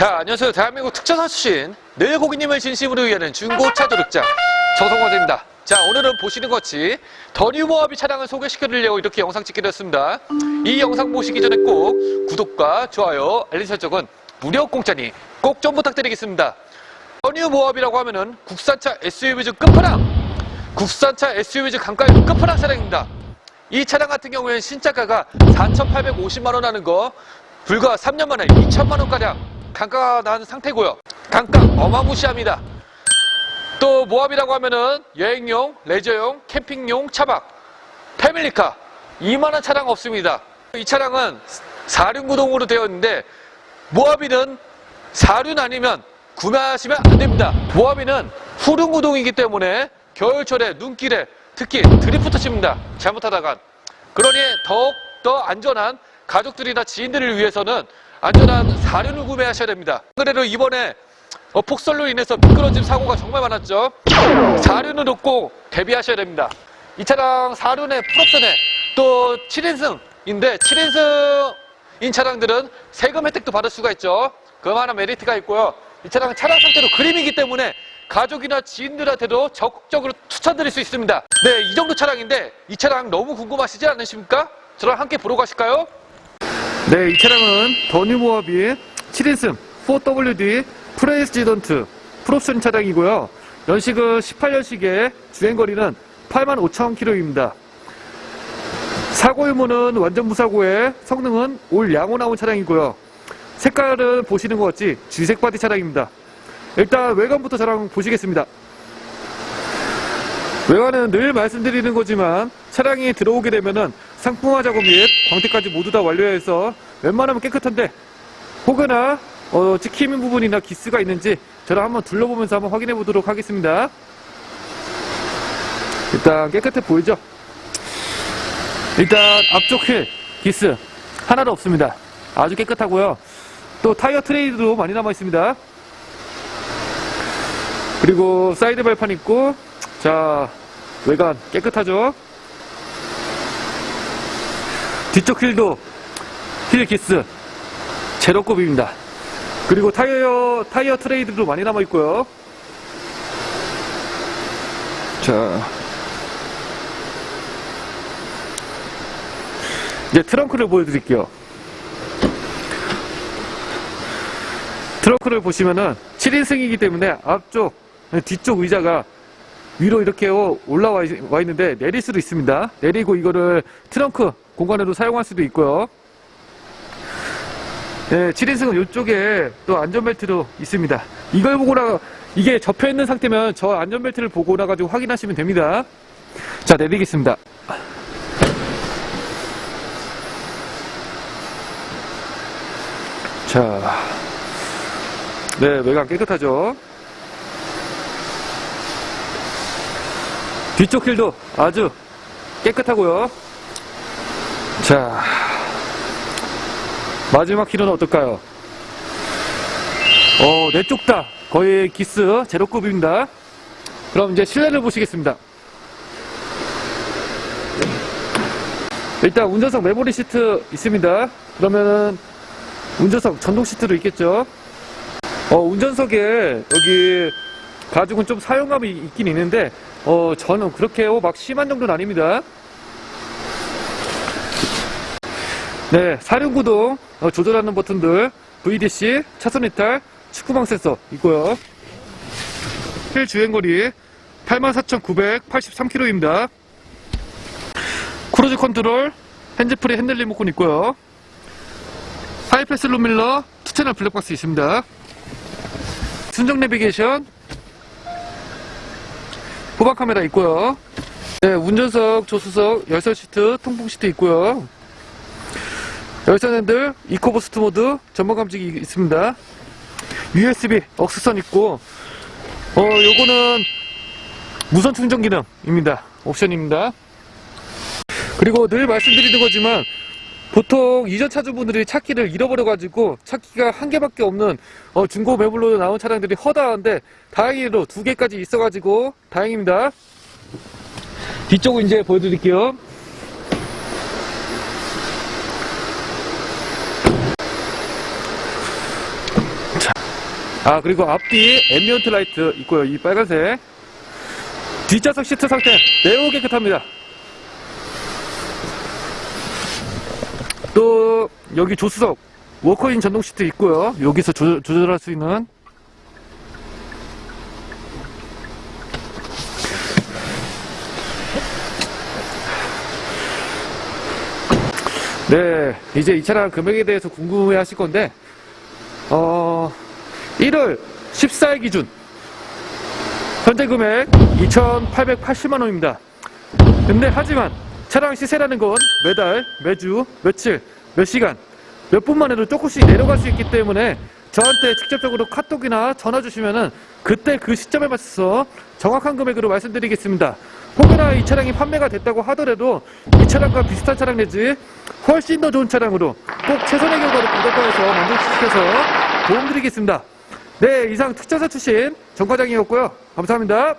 자, 안녕하세요. 대한민국 특전사 출신 늘 고객님을 진심으로 위하는 중고 차 조력자 정성화입니다. 자, 오늘은 보시는 것 같이 더 뉴모하비 차량을 소개시켜드리려고 이렇게 영상 찍게 되었습니다. 이 영상 보시기 전에 꼭 구독과 좋아요, 알림 설정은 무료 공짜니 꼭 좀 부탁드리겠습니다. 더 뉴모하비라고 하면은 국산차 SUV 중 끝판왕! 국산차 SUV 중 강가의 끝판왕 차량입니다. 이 차량 같은 경우에는 신차가가 4,850만 원 하는 거 불과 3년 만에 2천만 원가량 강가가 난 상태고요. 강가 어마무시합니다. 또 모합이라고 하면은 여행용, 레저용, 캠핑용 차박, 패밀리카 이만한 차량 없습니다. 이 차량은 4륜구동으로 되어 있는데 모하비는 4륜 아니면 구매하시면 안 됩니다. 모하비는 후륜구동이기 때문에 겨울철에 눈길에 특히 드리프트 칩니다. 잘못하다간. 그러니 더욱 더 안전한 가족들이나 지인들을 위해서는 안전한 4륜을 구매하셔야 됩니다. 그래도 이번에 어, 폭설로 인해서 미끄러짐 사고가 정말 많았죠. 4륜을 꼭 대비하셔야 됩니다. 이 차량 4륜에 풀옵션에 또 7인승인데 7인승인 차량들은 세금 혜택도 받을 수가 있죠. 그만한 메리트가 있고요. 이 차량은 차량 상태로 그림이기 때문에 가족이나 지인들한테도 적극적으로 추천드릴 수 있습니다. 네, 이 정도 차량인데 이 차량 너무 궁금하시지 않으십니까? 저랑 함께 보러 가실까요? 네, 이 차량은 더뉴모합이 7인승 4WD 프레시던트 풀옵션 차량이고요. 연식은 18년식에 주행거리는 85,000km입니다. 사고 유무는 완전 무사고에 성능은 올 양호 나온 차량이고요. 색깔은 보시는 것 같이 쥐색 바디 차량입니다. 일단 외관부터 저랑 보시겠습니다. 외관은 늘 말씀드리는 거지만 차량이 들어오게 되면은 상품화 작업 및 광택까지 모두 다 완료해서 웬만하면 깨끗한데 혹여나 어, 찍히는 부분이나 기스가 있는지 저랑 한번 둘러보면서 한번 확인해 보도록 하겠습니다. 일단 깨끗해 보이죠? 일단 앞쪽 휠 기스 하나도 없습니다. 아주 깨끗하고요. 또 타이어 트레이드도 많이 남아 있습니다. 그리고 사이드 발판 있고 자 외관 깨끗하죠? 뒤쪽 휠도 휠 기스 제로급입니다. 그리고 타이어 타이어 트레이드도 많이 남아 있고요. 자 이제 트렁크를 보여드릴게요. 트렁크를 보시면은 7인승이기 때문에 앞쪽, 뒤쪽 의자가 위로 이렇게 올라와 있는데 내릴 수도 있습니다. 내리고 이거를 트렁크 공간으로 사용할 수도 있고요. 네, 7인승은 이쪽에 또 안전벨트도 있습니다. 이걸 보고 나, 이게 접혀 있는 상태면 저 안전벨트를 보고 나 가지고 확인하시면 됩니다. 자, 내리겠습니다. 자, 네, 외관 깨끗하죠? 뒤쪽 휠도 아주 깨끗하고요. 자, 마지막 휠은 어떨까요? 어, 네쪽다 거의 기스 제로급입니다. 그럼 이제 실내를 보시겠습니다. 일단 운전석 메모리 시트 있습니다. 그러면은 운전석 전동 시트도 있겠죠. 어, 운전석에 여기 가죽은 좀 사용감이 있긴 있는데 어, 저는 그렇게 막 심한 정도는 아닙니다. 네, 사륜구동 어, 조절하는 버튼들 VDC, 차선 이탈, 축구방 센서 있고요. 휠 주행거리 84,983km입니다. 크루즈 컨트롤, 핸즈프리 핸들 리모컨 있고요. 하이패스 룸밀러, 투채널 블랙박스 있습니다. 순정 내비게이션, 후방 카메라 있고요. 네, 운전석, 조수석, 열선 시트, 통풍 시트 있고요. 열선 핸들, 이코버스트 모드, 전방 감지기 있습니다. USB 억스선 있고, 어, 요거는 무선 충전 기능입니다. 옵션입니다. 그리고 늘 말씀드리는 거지만, 보통 이전 차주분들이 차키를 잃어버려가지고 차키가 한 개밖에 없는 어, 중고 매물로 나온 차량들이 허다한데 다행히도 두 개까지 있어가지고 다행입니다. 뒤쪽은 이제 보여드릴게요. 아 그리고 앞뒤 앰비언트 라이트 있고요. 이 빨간색. 뒷좌석 시트 상태 매우 깨끗합니다. 또 여기 조수석 워커인 전동 시트 있고요. 여기서 조, 조절할 수 있는. 네 이제 이 차량 금액에 대해서 궁금해 하실 건데 어 1월 14일 기준 현재 금액 2,880만 원입니다. 근데 하지만 차량 시세라는 건 매달, 매주, 며칠, 몇 시간, 몇 분만 해도 조금씩 내려갈 수 있기 때문에 저한테 직접적으로 카톡이나 전화 주시면은 그때 그 시점에 맞춰서 정확한 금액으로 말씀드리겠습니다. 혹여나 이 차량이 판매가 됐다고 하더라도 이 차량과 비슷한 차량 내지 훨씬 더 좋은 차량으로 꼭 최선의 결과를 부탁하여서 만족시켜서 도움드리겠습니다. 네, 이상 특전사 출신 정 과장이었고요. 감사합니다.